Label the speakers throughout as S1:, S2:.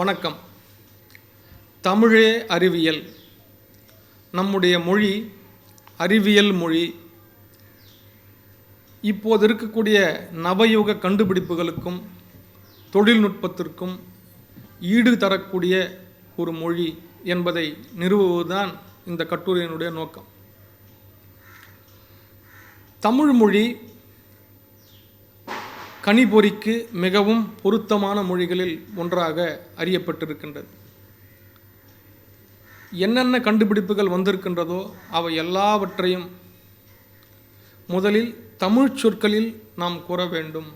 S1: வணக்கம். தமிழே அறிவியல். நம்முடைய மொழி அறிவியல் மொழி. இப்போது இருக்கக்கூடிய நவயுக கண்டுபிடிப்புகளுக்கும் தொழில்நுட்பத்திற்கும் ஈடு தரக்கூடிய ஒரு மொழி என்பதை நிறுவுவதுதான் இந்த கட்டுரையினுடைய நோக்கம். தமிழ் மொழி கணிபொறிக்கு மிகவும் பொருத்தமான மொழிகளில் ஒன்றாக அறியப்பட்டிருக்கின்றது. என்னென்ன கண்டுபிடிப்புகள் வந்திருக்கின்றதோ அவை எல்லாவற்றையும் முதலில் தமிழ் சொற்களில் நாம் கூற வேண்டும்.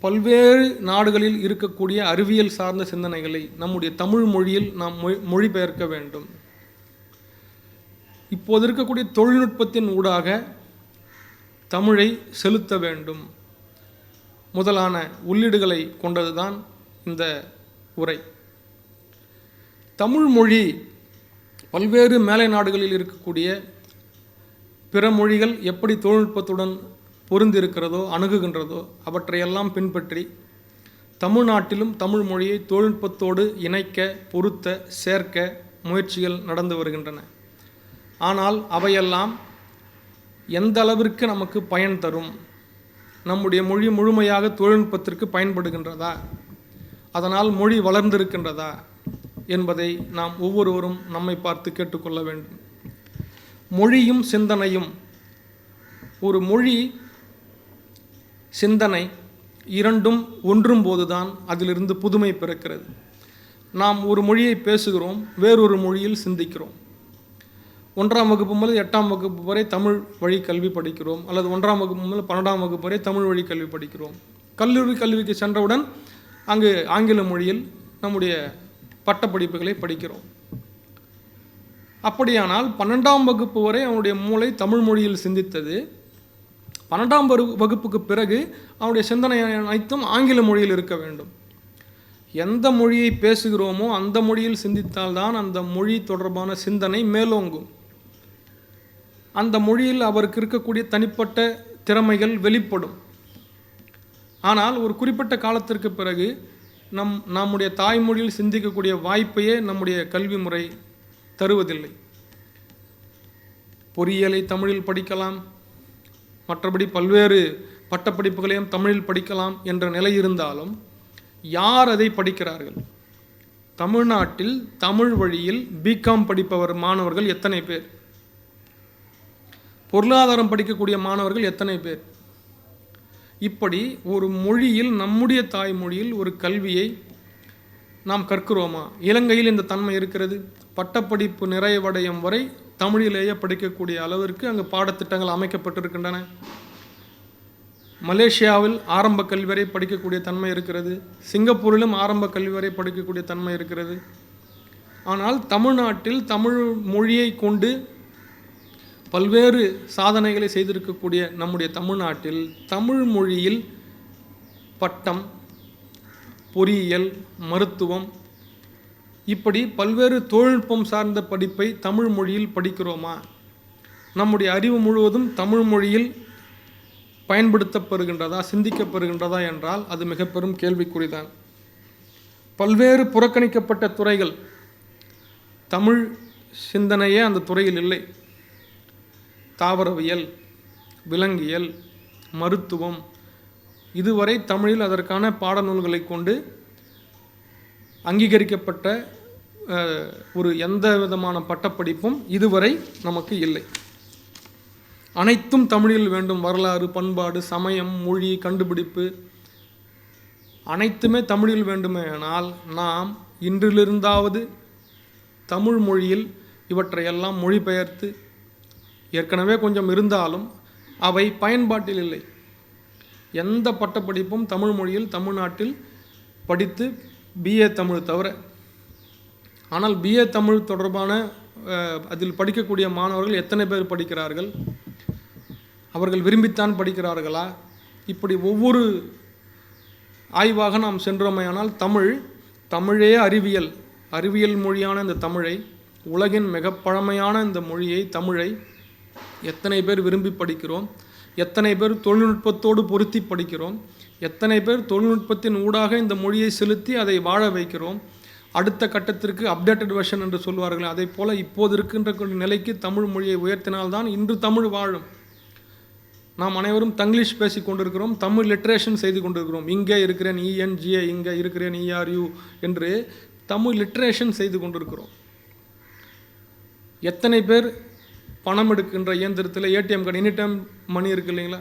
S1: பல்வேறு நாடுகளில் இருக்கக்கூடிய அறிவியல் சார்ந்த சிந்தனைகளை நம்முடைய தமிழ் மொழியில் நாம் மொழி மொழிபெயர்க்க வேண்டும். இப்போது இருக்கக்கூடிய தொழில்நுட்பத்தின் ஊடாக தமிழை செலுத்த வேண்டும். முதலான உள்ளீடுகளை கொண்டதுதான் இந்த உரை. தமிழ் மொழி பல்வேறு மேலை நாடுகளில் இருக்கக்கூடிய பிற மொழிகள் எப்படி தொழில்நுட்பத்துடன் பொருந்திருக்கிறதோ அணுகுகின்றதோ அவற்றையெல்லாம் பின்பற்றி தமிழ்நாட்டிலும் தமிழ் மொழியை தொழில்நுட்பத்தோடு இணைக்க பொருத்த சேர்க்க முயற்சிகள் நடந்து வருகின்றன. ஆனால் அவையெல்லாம் எந்த அளவிற்கு நமக்கு பயன் தரும்? நம்முடைய மொழி முழுமையாக தொழில்நுட்பத்திற்கு பயன்படுகின்றதா? அதனால் மொழி வளர்ந்திருக்கின்றதா? என்பதை நாம் ஒவ்வொருவரும் நம்மை பார்த்து கேட்டுக்கொள்ள வேண்டும். மொழியும் சிந்தனையும். ஒரு மொழி சிந்தனை இரண்டும் ஒன்றும் போதுதான் அதிலிருந்து புதுமை பிறக்கிறது. நாம் ஒரு மொழியை பேசுகிறோம் வேறொரு மொழியில் சிந்திக்கிறோம். ஒன்றாம் வகுப்பு முதல் எட்டாம் வகுப்பு வரை தமிழ் வழி கல்வி படிக்கிறோம். அல்லது ஒன்றாம் வகுப்பு முதல் பன்னெண்டாம் வகுப்பு வரை தமிழ் வழி கல்வி படிக்கிறோம். கல்லூரி கல்விக்கு சென்றவுடன் அங்கு ஆங்கில மொழியில் நம்முடைய பட்டப்படிப்புகளை படிக்கிறோம். அப்படியானால் பன்னெண்டாம் வகுப்பு வரை அவனுடைய மூளை தமிழ் மொழியில் சிந்தித்தது. பன்னெண்டாம் வகு வகுப்புக்கு பிறகு அவனுடைய சிந்தனை அனைத்தும் ஆங்கில மொழியில் இருக்க வேண்டும். எந்த மொழியை பேசுகிறோமோ அந்த மொழியில் சிந்தித்தால்தான் அந்த மொழி தொடர்பான சிந்தனை மேலோங்கும். அந்த மொழியில் அவருக்கு இருக்கக்கூடிய தனிப்பட்ட திறமைகள் வெளிப்படும். ஆனால் ஒரு குறிப்பிட்ட காலத்திற்கு பிறகு நம் நம்முடைய தாய்மொழியில் சிந்திக்கக்கூடிய வாய்ப்பையே நம்முடைய கல்வி முறை தருவதில்லை. பொறியியலை தமிழில் படிக்கலாம் மற்றபடி பல்வேறு பட்டப்படிப்புகளையும் தமிழில் படிக்கலாம் என்ற நிலை இருந்தாலும் யார் அதை படிக்கிறார்கள்? தமிழ்நாட்டில் தமிழ் வழியில் பிகாம் படிப்பவர் மாணவர்கள் எத்தனை பேர்? பொருளாதாரம் படிக்கக்கூடிய மாணவர்கள் எத்தனை பேர்? இப்படி ஒரு மொழியில் நம்முடைய தாய்மொழியில் ஒரு கல்வியை நாம் கற்கிறோமா? இலங்கையில் இந்த தன்மை இருக்கிறது. பட்டப்படிப்பு நிறைவடையும் வரை தமிழிலேயே படிக்கக்கூடிய அளவிற்கு அங்கு பாடத்திட்டங்கள் அமைக்கப்பட்டிருக்கின்றன. மலேசியாவில் ஆரம்ப கல்வி வரை படிக்கக்கூடிய தன்மை இருக்கிறது. சிங்கப்பூரிலும் ஆரம்ப கல்வி வரை படிக்கக்கூடிய தன்மை இருக்கிறது. ஆனால் தமிழ்நாட்டில் தமிழ் மொழியை கொண்டு பல்வேறு சாதனைகளை செய்திருக்கக்கூடிய நம்முடைய தமிழ்நாட்டில் தமிழ் மொழியில் பட்டம் பொறியியல் மருத்துவம் இப்படி பல்வேறு தொழில்நுட்பம் சார்ந்த படிப்பை தமிழ் மொழியில் படிக்கிறோமா? நம்முடைய அறிவு முழுவதும் தமிழ் மொழியில் பயன்படுத்தப்படுகின்றதா சிந்திக்கப்படுகின்றதா என்றால் அது மிக பெரும் கேள்விக்குறிதான். பல்வேறு புறக்கணிக்கப்பட்ட துறைகள் தமிழ் சிந்தனையே அந்த துறையில் இல்லை. தாவரவியல் விலங்கியல் மருத்துவம். இதுவரை தமிழில் அதற்கான பாடநூல்களை கொண்டு அங்கீகரிக்கப்பட்ட ஒரு எந்த விதமான பட்டப்படிப்பும் இதுவரை நமக்கு இல்லை. அனைத்தும் தமிழில் வேண்டும். வரலாறு பண்பாடு சமயம் மொழி கண்டுபிடிப்பு. அனைத்துமே தமிழில் வேண்டுமேனால் நாம் இன்றிலிருந்தாவது தமிழ் மொழியில் இவற்றையெல்லாம் மொழிபெயர்த்து ஏற்கனவே கொஞ்சம் இருந்தாலும் அவை பயன்பாட்டில் இல்லை. எந்த பட்டப்படிப்பும் தமிழ் மொழியில் தமிழ்நாட்டில் படித்து பிஏ தமிழ் தவிர ஆனால் பிஏ தமிழ் தொடர்பான அதில் படிக்கக்கூடிய மாணவர்கள் எத்தனை பேர் படிக்கிறார்கள்? அவர்கள் விரும்பித்தான் படிக்கிறார்களா? இப்படி ஒவ்வொரு ஆய்வாக நாம் சென்றோமையானால் தமிழ் தமிழே அறிவியல். அறிவியல் மொழியான இந்த தமிழை உலகின் மிக பழமையான இந்த மொழியை தமிழை எத்தனை பேர் விரும்பி படிக்கிறோம்? எத்தனை பேர் தொழில்நுட்பத்தோடு பொருத்தி படிக்கிறோம்? எத்தனை பேர் தொழில்நுட்பத்தின் ஊடாக இந்த மொழியை செலுத்தி அதை வாழ வைக்கிறோம்? அடுத்த கட்டத்திற்கு அப்டேட்டட் வெர்ஷன் என்று சொல்வார்கள். அதே போல் இப்போது இருக்கின்ற நிலைக்கு தமிழ் மொழியை உயர்த்தினால்தான் இன்று தமிழ் வாழும். நாம் அனைவரும் தங்கிலீஷ் பேசி கொண்டிருக்கிறோம். தமிழ் லிட்ரேஷன் செய்து கொண்டிருக்கிறோம். இங்கே இருக்கிறேன் இஎன்ஜிஏ இங்கே இருக்கிறேன் இஆர்யூ என்று தமிழ் லிட்ரேஷன் செய்து கொண்டிருக்கிறோம். எத்தனை பேர் பணம் எடுக்கின்ற இயந்திரத்தில் ATM card any time money இருக்கு இல்லைங்களா?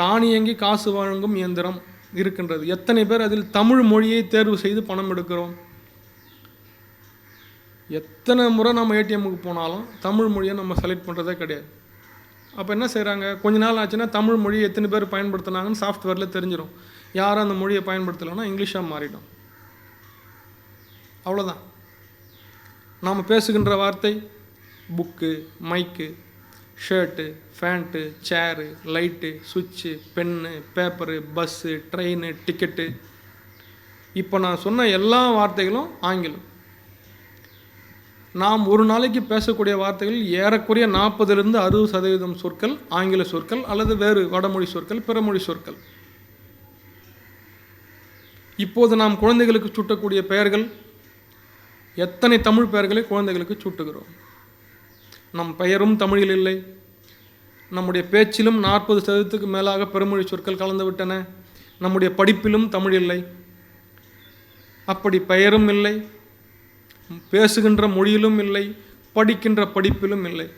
S1: தானியங்கி காசு வழங்கும் இயந்திரம் இருக்கின்றது. எத்தனை பேர் அதில் தமிழ் மொழியை தேர்வு செய்து பணம் எடுக்கிறோம்? எத்தனை முறை நம்ம ஏடிஎம்முக்கு போனாலும் தமிழ் மொழியை நம்ம செலக்ட் பண்ணுறதே கிடையாது. அப்போ என்ன செய்கிறாங்க கொஞ்ச நாள் ஆச்சுன்னா தமிழ் மொழியை எத்தனை பேர் பயன்படுத்துனாங்கன்னு சாஃப்ட்வேரில் தெரிஞ்சிடும் யாரும் அந்த மொழியை பயன்படுத்தலைன்னா இங்கிலீஷாக மாறிடும். அவ்வளோதான் நாம் பேசுகின்ற வார்த்தை book mike shirt pant chair light சுவிட்சு pen paper bus train ticket. இப்போ நான் சொன்ன எல்லா வார்த்தைகளும் ஆங்கிலம். நாம் ஒரு நாளைக்கு பேசக்கூடிய வார்த்தைகள் ஏறக்குறைய நாற்பதுலேருந்து அறுபது சதவீதம் சொற்கள் ஆங்கில சொற்கள் அல்லது வேறு வடமொழி சொற்கள் பிறமொழி சொற்கள். இப்போது நாம் குழந்தைகளுக்கு சூட்டக்கூடிய பெயர்கள் எத்தனை தமிழ் பெயர்களை குழந்தைகளுக்கு சூட்டுகிறோம்? நம் பெயரும் தமிழில் இல்லை. நம்முடைய பேச்சிலும் நாற்பது சதவீதத்துக்கு மேலாக பெருமொழி சொற்கள் கலந்துவிட்டன. நம்முடைய படிப்பிலும் தமிழ் இல்லை. அப்படி பெயரும் இல்லை. பேசுகின்ற மொழியிலும் இல்லை. படிக்கின்ற படிப்பிலும் இல்லை.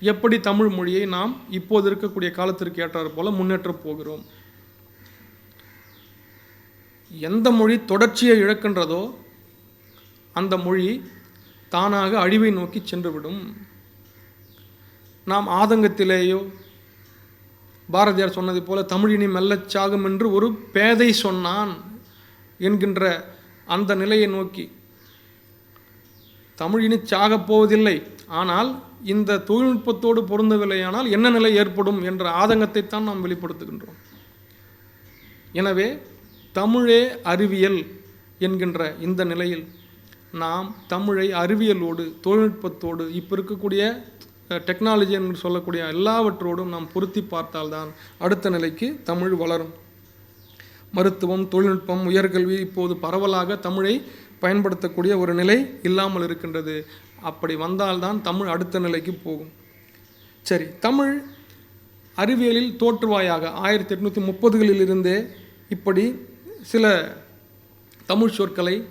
S1: எப்படி தமிழ் மொழியை நாம் இப்போது இருக்கக்கூடிய காலத்திற்கு ஏற்றாறு போல முன்னேற்றப் போகிறோம்? எந்த மொழி தொடர்ச்சியை இழக்கின்றதோ அந்த மொழி தானாக அழிவை நோக்கி சென்றுவிடும். நாம் ஆதங்கத்திலேயோ பாரதியார் சொன்னது போல தமிழினி மெல்லச்சாகும் என்று ஒரு பேதை சொன்னான் என்கின்ற அந்த நிலையை நோக்கி. தமிழினி சாகப் போவதில்லை. ஆனால் இந்த தொழில்நுட்பத்தோடு பொருந்தவில்லையானால் என்ன நிலை ஏற்படும் என்ற ஆதங்கத்தைத்தான் நாம் வெளிப்படுத்துகின்றோம். எனவே தமிழே அறிவியல் என்கின்ற இந்த நிலையில் நாம் தமிழை அறிவியலோடு தொழில்நுட்பத்தோடு இப்போ இருக்கக்கூடிய டெக்னாலஜி என்று சொல்லக்கூடிய எல்லாவற்றோடும் நாம் பொருத்தி பார்த்தால்தான் அடுத்த நிலைக்கு தமிழ் வளரும். மருத்துவம் தொழில்நுட்பம் உயர்கல்வி இப்போது பரவலாக தமிழை பயன்படுத்தக்கூடிய ஒரு நிலை இல்லாமல் இருக்கின்றது. அப்படி வந்தால்தான் தமிழ் அடுத்த நிலைக்கு போகும். சரி தமிழ் அறிவியலில் தோற்றுவாயாக. ஆயிரத்தி எட்நூற்றி முப்பதுகளில் இருந்தே இப்படி சில தமிழ் சொற்களை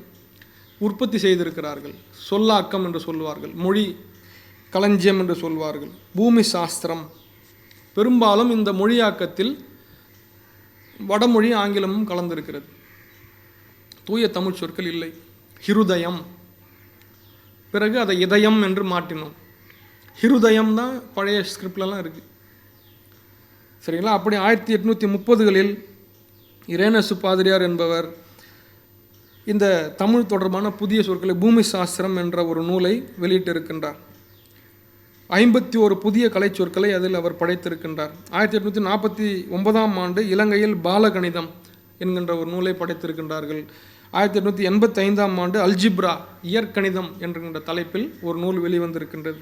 S1: உற்பத்தி செய்திருக்கிறார்கள். சொல்லாக்கம் என்று சொல்வார்கள் மொழி களஞ்சியம் என்று சொல்வார்கள் பூமி சாஸ்திரம். பெரும்பாலும் இந்த மொழியாக்கத்தில் வடமொழி ஆங்கிலமும் கலந்திருக்கிறது. தூய தமிழ் சொற்கள் இல்லை. ஹிருதயம். பிறகு அதை இதயம் என்று மாற்றினோம். ஹிருதயம் தான் பழைய ஸ்கிரிப்ட்லலாம் இருக்குது சரிங்களா? அப்படி ஆயிரத்தி எட்நூற்றி முப்பதுகளில் இரேனசு பாதிரியார் என்பவர் இந்த தமிழ் தொடர்பான புதிய சொற்களை பூமி சாஸ்திரம் என்ற ஒரு நூலை வெளியிட்டிருக்கின்றார். ஐம்பத்தி ஒரு புதிய கலை சொற்களை அதில் அவர் படைத்திருக்கின்றார். ஆயிரத்தி எட்நூற்றி நாற்பத்தி ஒன்பதாம் ஆண்டு இலங்கையில் பாலகணிதம் என்கின்ற ஒரு நூலை படைத்திருக்கின்றார்கள். ஆயிரத்தி எட்நூற்றி எண்பத்தி ஐந்தாம் ஆண்டு அல்ஜிப்ரா இயற்கணிதம் என்கின்ற தலைப்பில் ஒரு நூல் வெளிவந்திருக்கின்றது.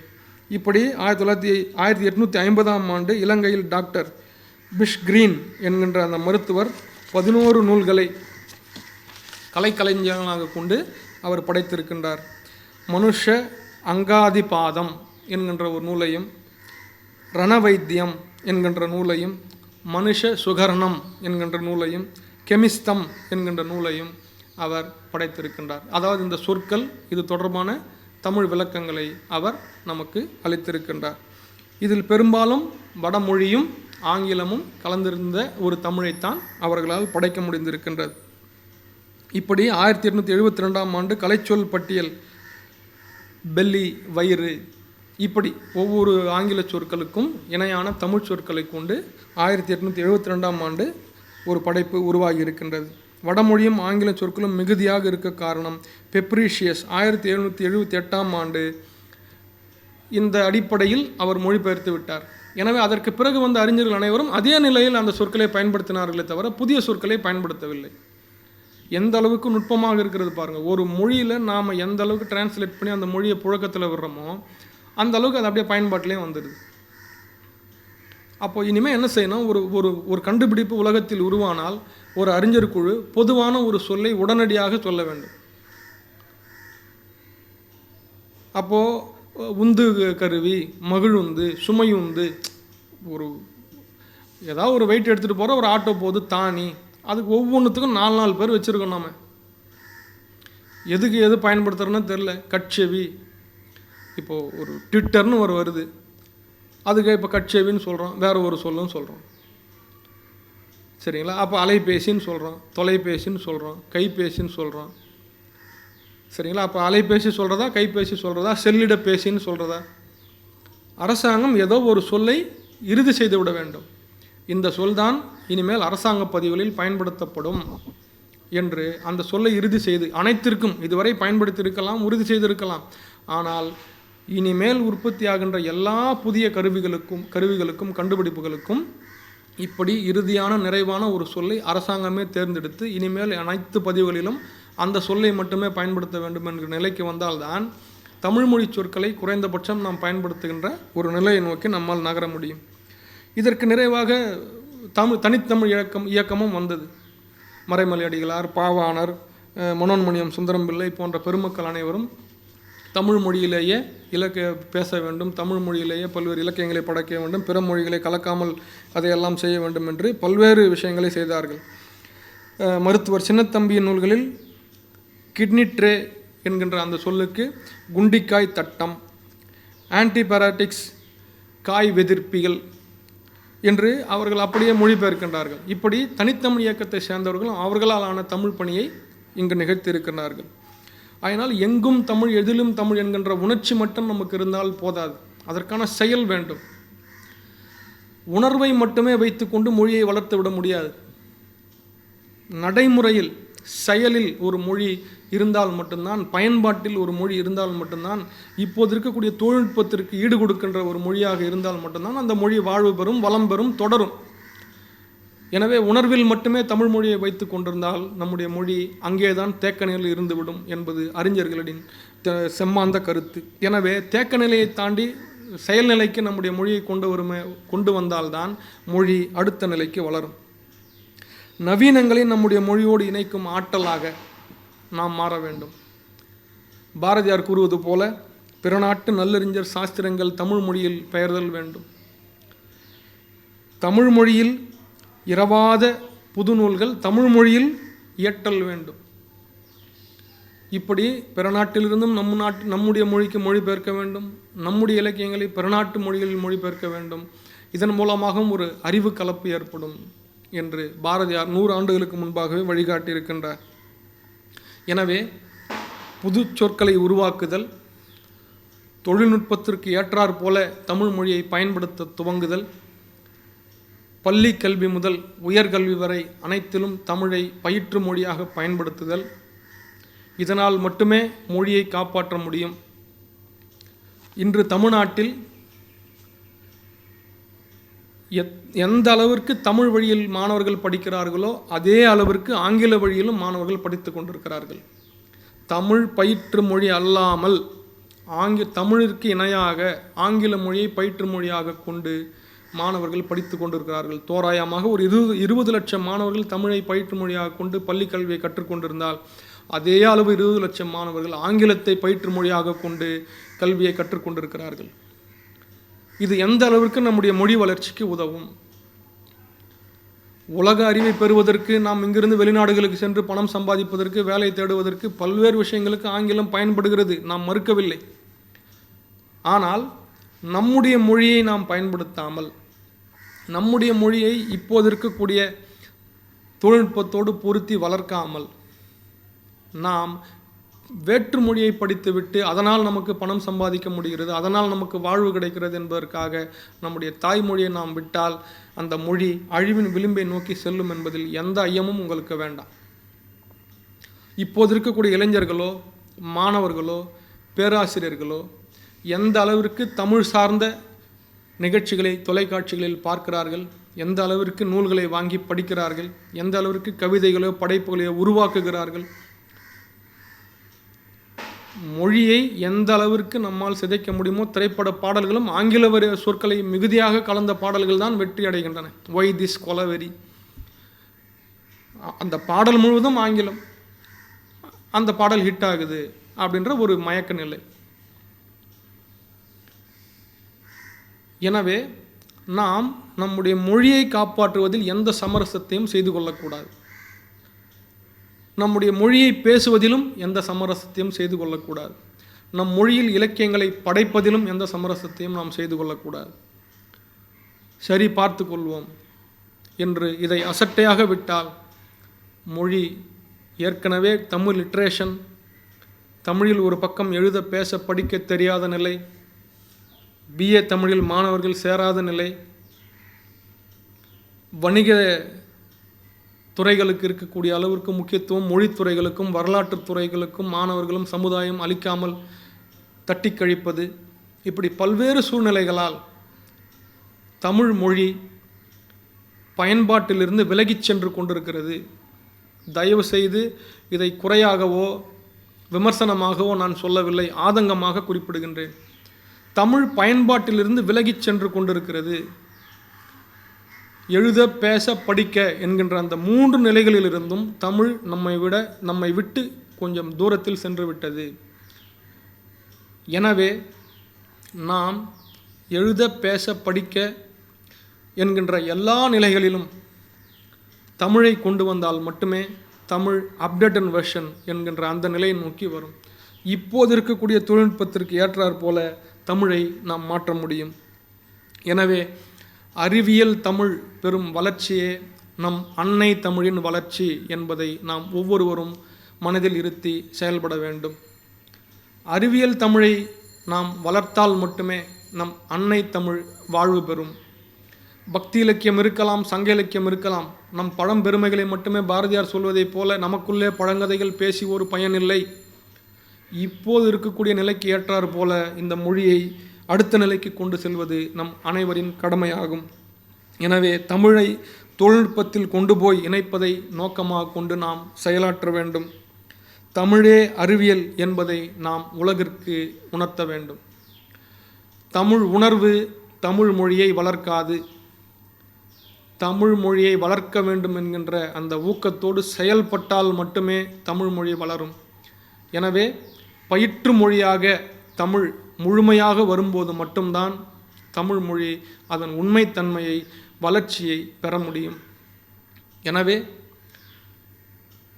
S1: இப்படி ஆயிரத்தி தொள்ளாயிரத்தி ஆயிரத்தி எட்நூற்றி ஐம்பதாம் ஆண்டு இலங்கையில் டாக்டர் பிஷ் கிரீன் என்கின்ற அந்த மருத்துவர் பதினோரு நூல்களை கலைக்கலைஞர்களாக கொண்டு அவர் படைத்திருக்கின்றார். மனுஷ அங்காதிபாதம் என்கின்ற ஒரு நூலையும் ரணவைத்தியம் என்கின்ற நூலையும் மனுஷ சுகரணம் என்கின்ற நூலையும் கெமிஸ்தம் என்கின்ற நூலையும் அவர் படைத்திருக்கின்றார். அதாவது இந்த சொற்கள் இது தொடர்பான தமிழ் விளக்கங்களை அவர் நமக்கு அளித்திருக்கின்றார். இதில் பெரும்பாலும் வடமொழியும் ஆங்கிலமும் கலந்திருந்த ஒரு தமிழைத்தான் அவர்களால் படைக்க முடிந்திருக்கின்றது. இப்படி ஆயிரத்தி எட்நூற்றி எழுபத்தி ரெண்டாம் ஆண்டு கலைச்சொல் பட்டியல் பெல்லி வயிறு இப்படி ஒவ்வொரு ஆங்கில சொற்களுக்கும் இணையான தமிழ் சொற்களை கொண்டு ஆயிரத்தி எட்நூற்றி எழுபத்தி ரெண்டாம் ஆண்டு ஒரு படைப்பு உருவாகி இருக்கின்றது. வடமொழியும் ஆங்கில சொற்களும் மிகுதியாக இருக்க காரணம் பெப்ரீஷியஸ். ஆயிரத்தி எழுநூற்றி எழுபத்தி எட்டாம் ஆண்டு இந்த அடிப்படையில் அவர் மொழிபெயர்த்து விட்டார். எனவே அதற்கு பிறகு வந்த அறிஞர்கள் அனைவரும் அதே நிலையில் அந்த சொற்களை பயன்படுத்தினார்களே தவிர புதிய சொற்களை பயன்படுத்தவில்லை. எந்த அளவுக்கு நுட்பமாக இருக்கிறது பாருங்கள் ஒரு மொழியில் நாம் எந்த அளவுக்கு டிரான்ஸ்லேட் பண்ணி அந்த மொழியை புழக்கத்தில் விடுறோமோ அந்த அளவுக்கு அது அப்படியே பயன்பாட்டிலையும் வந்துடுது அப்போது இனிமேல் என்ன செய்யணும்? ஒரு ஒரு ஒரு கண்டுபிடிப்பு உலகத்தில் உருவானால் ஒரு அறிஞர் குழு பொதுவான ஒரு சொல்லை உடனடியாக சொல்ல வேண்டும். அப்போது உந்து கருவி மகிழுந்து சுமையுந்து ஒரு ஏதாவது ஒரு வெயிட் எடுத்துகிட்டு போகிற ஒரு ஆட்டோ போகுது தானி அதுக்கு ஒவ்வொன்றுத்துக்கும் நாலு நாலு பேர் வச்சுருக்கோம் நாம். எதுக்கு எது பயன்படுத்துகிறோன்னு தெரில கட்செவி. இப்போது ஒரு ட்விட்டர்னு ஒரு வருது. அதுக்கு இப்போ கட்செவின்னு சொல்கிறோம் வேறு ஒரு சொல்லும் சொல்கிறோம் சரிங்களா? அப்போ அலைபேசின்னு சொல்கிறோம் தொலைபேசின்னு சொல்கிறோம் கைபேசின்னு சொல்கிறோம் சரிங்களா? அப்போ அலைபேசி சொல்கிறதா கைபேசி சொல்கிறதா செல்லிட பேசின்னு சொல்கிறதா அரசாங்கம் ஏதோ ஒரு சொல்லை இறுதி செய்து விட வேண்டும். இந்த சொல்தான் இனிமேல் அரசாங்க பதிவுகளில் பயன்படுத்தப்படும் என்று அந்த சொல்லை இறுதி செய்து அனைத்திற்கும் இதுவரை பயன்படுத்தியிருக்கலாம் உறுதி செய்திருக்கலாம். ஆனால் இனிமேல் உற்பத்தியாகின்ற எல்லா புதிய கருவிகளுக்கும் கருவிகளுக்கும் கண்டுபிடிப்புகளுக்கும் இப்படி இறுதியான நிறைவான ஒரு சொல்லை அரசாங்கமே தேர்ந்தெடுத்து இனிமேல் அனைத்து பதிவுகளிலும் அந்த சொல்லை மட்டுமே பயன்படுத்த வேண்டும் என்ற நிலைக்கு வந்தால்தான் தமிழ்மொழி சொற்களை குறைந்தபட்சம் நாம் பயன்படுத்துகின்ற ஒரு நிலையை நோக்கி நம்மால் நகர முடியும். இதற்கு நிறைவாக தமிழ் தனித்தமிழ் இயக்கம் இயக்கமும் வந்தது. மறைமலையடிகளார் பாவாணர் மனோன்மணியம் சுந்தரம் பிள்ளை போன்ற பெருமக்கள் அனைவரும் தமிழ் மொழியிலேயே இலக்க பேச வேண்டும். தமிழ் மொழியிலேயே பல்வேறு இலக்கியங்களை படைக்க வேண்டும். பிற மொழிகளை கலக்காமல் அதையெல்லாம் செய்ய வேண்டும் என்று பல்வேறு விஷயங்களை செய்தார்கள். மருத்துவர் சின்னத்தம்பியின் நூல்களில் கிட்னி ட்ரே என்கின்ற அந்த சொல்லுக்கு குண்டிக்காய் தட்டம் ஆன்டிபயாட்டிக்ஸ் காய் வெதிர்ப்பிகள் என்று அவர்கள் அப்படியே மொழிபெயர்க்கின்றார்கள். இப்படி தனித்தமிழ் இயக்கத்தை சேர்ந்தவர்களும் அவர்களால் ஆன தமிழ் பணியை இங்கு நிகழ்த்தியிருக்கிறார்கள் அதனால் எங்கும் தமிழ் எதிலும் தமிழ் என்கின்ற உணர்ச்சி மட்டும் நமக்கு இருந்தால் போதாது. அதற்கான செயல் வேண்டும். உணர்வை மட்டுமே வைத்துக்கொண்டு மொழியை வளர்த்து விட முடியாது. நடைமுறையில் செயலில் ஒரு மொழி இருந்தால் மட்டும்தான் பயன்பாட்டில் ஒரு மொழி இருந்தால் மட்டும்தான் இப்போது இருக்கக்கூடிய தொழில்நுட்பத்திற்கு ஈடு கொடுக்கின்ற ஒரு மொழியாக இருந்தால் மட்டும்தான் அந்த மொழி வாழ்வு பெறும் வளம் பெறும் தொடரும். எனவே உணர்வில் மட்டுமே தமிழ் மொழியை வைத்து கொண்டிருந்தால் நம்முடைய மொழி அங்கேதான் தேக்க நிலையில் இருந்துவிடும் என்பது அறிஞர்களின் செம்மாந்த கருத்து. எனவே தேக்க நிலையை தாண்டி செயல்நிலைக்கு நம்முடைய மொழியை கொண்டு வருமே கொண்டு வந்தால்தான் மொழி அடுத்த நிலைக்கு வளரும். நவீனங்களை நம்முடைய மொழியோடு இணைக்கும் ஆற்றலாக நாம் மாற வேண்டும். பாரதியார் கூறுவது போல பிறநாட்டு நல்லறிஞர் சாஸ்திரங்கள் தமிழ் மொழியில் பெயர்தல் வேண்டும். தமிழ் மொழியில் இரவாத புது நூல்கள் தமிழ் மொழியில் இயற்றல் வேண்டும். இப்படி பிற நாட்டிலிருந்தும் நம் நாட்டு நம்முடைய மொழிக்கு மொழிபெயர்க்க வேண்டும். நம்முடைய இலக்கியங்களை பிறநாட்டு மொழிகளில் மொழிபெயர்க்க வேண்டும். இதன் மூலமாகவும் ஒரு அறிவு கலப்பு ஏற்படும் என்று பாரதியார் நூறு ஆண்டுகளுக்கு முன்பாகவே வழிகாட்டியிருக்கின்றார். எனவே புது சொற்களை உருவாக்குதல் தொழில்நுட்பத்திற்கு ஏற்றாற் போல தமிழ் மொழியை பயன்படுத்த துவங்குதல் பள்ளி கல்வி முதல் உயர்கல்வி வரை அனைத்திலும் தமிழை பயிற்று மொழியாக பயன்படுத்துதல். இதனால் மட்டுமே மொழியை காப்பாற்ற முடியும். இன்று தமிழ்நாட்டில் எத் எந்த அளவிற்கு தமிழ் வழியில் மாணவர்கள் படிக்கிறார்களோ அதே அளவிற்கு ஆங்கில வழியிலும் மாணவர்கள் படித்து கொண்டிருக்கிறார்கள். தமிழ் பயிற்று மொழி அல்லாமல் ஆங்கி தமிழிற்கு இணையாக ஆங்கில மொழியை பயிற்று மொழியாக கொண்டு மாணவர்கள் படித்து கொண்டிருக்கிறார்கள். தோராயமாக ஒரு இருபது இருபது லட்சம் மாணவர்கள் தமிழை பயிற்று மொழியாக கொண்டு பள்ளி கல்வியை கற்றுக்கொண்டிருந்தால் அதே அளவு இருபது லட்சம் மாணவர்கள் ஆங்கிலத்தை பயிற்று மொழியாக கொண்டு கல்வியை கற்றுக்கொண்டிருக்கிறார்கள் இது எந்த அளவிற்கு நம்முடைய மொழி வளர்ச்சிக்கு உதவும்? உலக அறிவை பெறுவதற்கு நாம் இங்கிருந்து வெளிநாடுகளுக்கு சென்று பணம் சம்பாதிப்பதற்கு வேலை தேடுவதற்கு பல்வேறு விஷயங்களுக்கு ஆங்கிலம் பயன்படுகிறது. நாம் மறுக்கவில்லை. ஆனால் நம்முடைய மொழியை நாம் பயன்படுத்தாமல் நம்முடைய மொழியை இப்போது இருக்கக்கூடிய தொழில்நுட்பத்தோடு பொருத்தி வளர்க்காமல் நாம் வேற்று மொழியை படித்துவிட்டு அதனால் நமக்கு பணம் சம்பாதிக்க முடிகிறது அதனால் நமக்கு வாழ்வு கிடைக்கிறது என்பதற்காக நம்முடைய தாய்மொழியை நாம் விட்டால் அந்த மொழி அழிவின் விளிம்பை நோக்கி செல்லும் என்பதில் எந்த ஐயமும் உங்களுக்கு வேண்டாம். இப்போது இருக்கக்கூடிய இளைஞர்களோ மாணவர்களோ பேராசிரியர்களோ எந்த அளவிற்கு தமிழ் சார்ந்த நிகழ்ச்சிகளை தொலைக்காட்சிகளில் பார்க்கிறார்கள் எந்த அளவிற்கு நூல்களை வாங்கி படிக்கிறார்கள் எந்த அளவிற்கு கவிதைகளோ படைப்புகளையோ உருவாக்குகிறார்கள் மொழியை எந்த அளவிற்கு நம்மால் சிதைக்க முடியுமோ திரைப்பட பாடல்களும் ஆங்கில வரி சொற்களை மிகுதியாக கலந்த பாடல்கள் தான் வெற்றி அடைகின்றன. Why this Kolaveri? அந்த பாடல் முழுவதும் ஆங்கிலம். அந்த பாடல் ஹிட் ஆகுது அப்படின்ற ஒரு மயக்க நிலை எனவே நாம் நம்முடைய மொழியை காப்பாற்றுவதில் எந்த சமரசத்தையும் செய்து கொள்ளக்கூடாது. நம்முடைய மொழியை பேசுவதிலும் எந்த சமரசத்தையும் செய்து கொள்ளக்கூடாது. நம் மொழியில் இலக்கியங்களை படைப்பதிலும் எந்த சமரசத்தையும் நாம் செய்து கொள்ளக்கூடாது. சரி பார்த்து கொள்வோம். என்று இதை அசட்டையாக விட்டால் மொழி ஏற்கனவே தமிழ் லிட்ரேஷன் தமிழில் ஒரு பக்கம் எழுத பேச படிக்க தெரியாத நிலை பிஏ தமிழில் மாணவர்கள் சேராத நிலை வணிக துறைகளுக்கு இருக்கக்கூடிய அளவிற்கு முக்கியத்துவம் மொழித்துறைகளுக்கும் வரலாற்று துறைகளுக்கும் மாணவர்களும் சமுதாயம் அளிக்காமல் தட்டி கழிப்பது இப்படி பல்வேறு சூழ்நிலைகளால் தமிழ் மொழி பயன்பாட்டிலிருந்து விலகிச் சென்று கொண்டிருக்கிறது. தயவு செய்து இதை குறையாகவோ விமர்சனமாகவோ நான் சொல்லவில்லை. ஆதங்கமாக குறிப்பிடுகின்றேன். தமிழ் பயன்பாட்டிலிருந்து விலகிச் சென்று கொண்டிருக்கிறது. எழுத பேச படிக்க என்கின்ற அந்த மூன்று நிலைகளிலிருந்தும் தமிழ் நம்மை விட நம்மை விட்டு கொஞ்சம் தூரத்தில் சென்று விட்டது எனவே நாம் எழுத பேச படிக்க என்கின்ற எல்லா நிலைகளிலும் தமிழை கொண்டு வந்தால் மட்டுமே தமிழ் அப்டேட் அண்ட் வெர்ஷன் என்கின்ற அந்த நிலையை நோக்கி வரும். இப்போது இருக்கக்கூடிய தொழில்நுட்பத்திற்கு ஏற்றாற் போல தமிழை நாம் மாற்ற முடியும். எனவே அறிவியல் தமிழ் பெரும் வளர்ச்சியே நம் அன்னை தமிழின் வளர்ச்சி என்பதை நாம் ஒவ்வொருவரும் மனதில் இருத்தி செயல்பட வேண்டும். அறிவியல் தமிழை நாம் வளர்த்தால் மட்டுமே நம் அன்னை தமிழ் வாழ்வு பெறும். பக்தி இலக்கியம் இருக்கலாம் சங்க இலக்கியம் இருக்கலாம் நம் பழம்பெருமைகளை மட்டுமே பாரதியார் சொல்வதைப் போல நமக்குள்ளே பழங்கதைகள் பேசி ஒரு பயனில்லை இப்போது இருக்கக்கூடிய நிலைக்கு ஏற்றாறு போல இந்த மொழியை அடுத்த நிலைக்கு கொண்டு செல்வது நம் அனைவரின் கடமையாகும். எனவே தமிழை தொழில்நுட்பத்தில் கொண்டு போய் இணைப்பதை நோக்கமாக கொண்டு நாம் செயலாற்ற வேண்டும். தமிழே அறிவியல் என்பதை நாம் உலகிற்கு உணர்த்த வேண்டும். தமிழ் உணர்வு தமிழ் மொழியை வளர்க்காது. தமிழ் மொழியை வளர்க்க வேண்டும் என்கின்ற அந்த ஊக்கத்தோடு செயல்பட்டால் மட்டுமே தமிழ் மொழி வளரும். எனவே பயிற்று மொழியாக தமிழ் முழுமையாக வரும்போது மட்டும்தான் தமிழ் மொழி அதன் உண்மைத்தன்மையை வளர்ச்சியை பெற முடியும். எனவே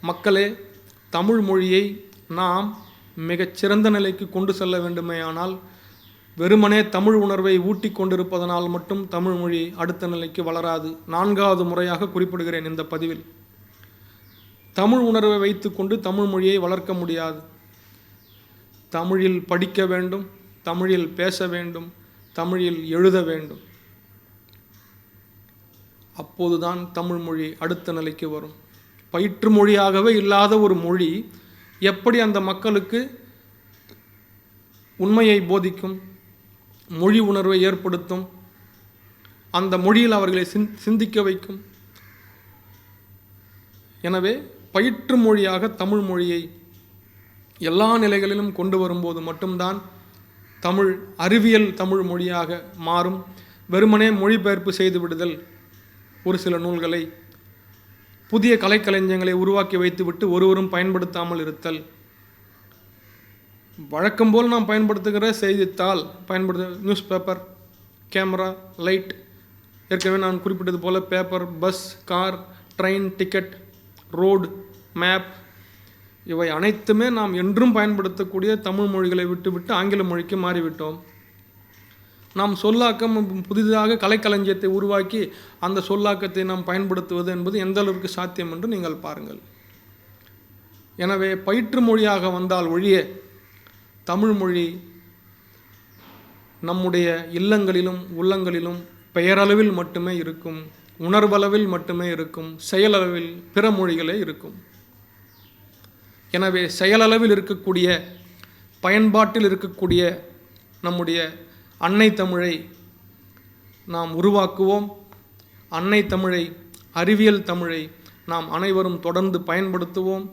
S1: மக்களே தமிழ் மொழியை நாம் மிகச்சிறந்த நிலைக்கு கொண்டு செல்ல வேண்டுமேயானால் வெறுமனே தமிழ் உணர்வை ஊட்டி கொண்டிருப்பதனால் மட்டும் தமிழ் மொழி அடுத்த நிலைக்கு வளராது. நான்காவது முறையாக குறிப்பிடுகிறேன் இந்த பதிவில். தமிழ் உணர்வை வைத்துக்கொண்டு தமிழ் மொழியை வளர்க்க முடியாது. தமிழில் படிக்க வேண்டும். தமிழில் பேச வேண்டும் தமிழில் எழுத வேண்டும். அப்போதுதான் தமிழ் மொழி அடுத்த நிலைக்கு வரும். பயிற்று மொழியாகவே இல்லாத ஒரு மொழி எப்படி அந்த மக்களுக்கு உண்மையை போதிக்கும் மொழி உணர்வை ஏற்படுத்தும் அந்த மொழியில் அவர்களை சிந் சிந்திக்க வைக்கும். எனவே பயிற்று மொழியாக தமிழ் மொழியை எல்லா நிலைகளிலும் கொண்டு வரும்போது மட்டும்தான் தமிழ் அறிவியல் தமிழ் மொழியாக மாறும். வெறுமனே மொழிபெயர்ப்பு செய்து விடுதல் ஒரு சில நூல்களை. புதிய கலைக்கலைஞங்களை உருவாக்கி வைத்துவிட்டு ஒருவரும் பயன்படுத்தாமல் இருத்தல். வழக்கம் போல் நாம் பயன்படுத்துகிற செய்தித்தாள் பயன்படுத்த நியூஸ் பேப்பர் கேமரா லைட் ஏற்கனவே நான் குறிப்பிட்டது போல் paper bus car train ticket road map இவை அனைத்துமே நாம் என்றும் பயன்படுத்தக்கூடிய தமிழ் மொழிகளை விட்டுவிட்டு ஆங்கில மொழிக்கு மாறிவிட்டோம். நாம் சொல்லாக்கம் புதிதாக கலைக்களஞ்சியத்தை உருவாக்கி அந்த சொல்லாக்கத்தை நாம் பயன்படுத்துவது என்பது எந்த அளவுக்கு சாத்தியம் என்று நீங்கள் பாருங்கள். எனவே பயிற்று மொழியாக வந்தால் ஒழிய தமிழ் மொழி நம்முடைய இல்லங்களிலும் உள்ளங்களிலும் பெயரளவில் மட்டுமே இருக்கும் உணர்வளவில் மட்டுமே இருக்கும் செயலளவில் பிற மொழிகளே இருக்கும். எனவே செயலளவில் இருக்கக்கூடிய பயன்பாட்டில் இருக்கக்கூடிய நம்முடைய அன்னை தமிழை நாம் உருவாக்குவோம். அன்னை தமிழை அறிவியல் தமிழை நாம் அனைவரும் தொடர்ந்து பயன்படுத்துவோம்.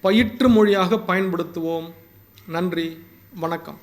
S1: பயிற்று மொழியாக பயன்படுத்துவோம். நன்றி வணக்கம்.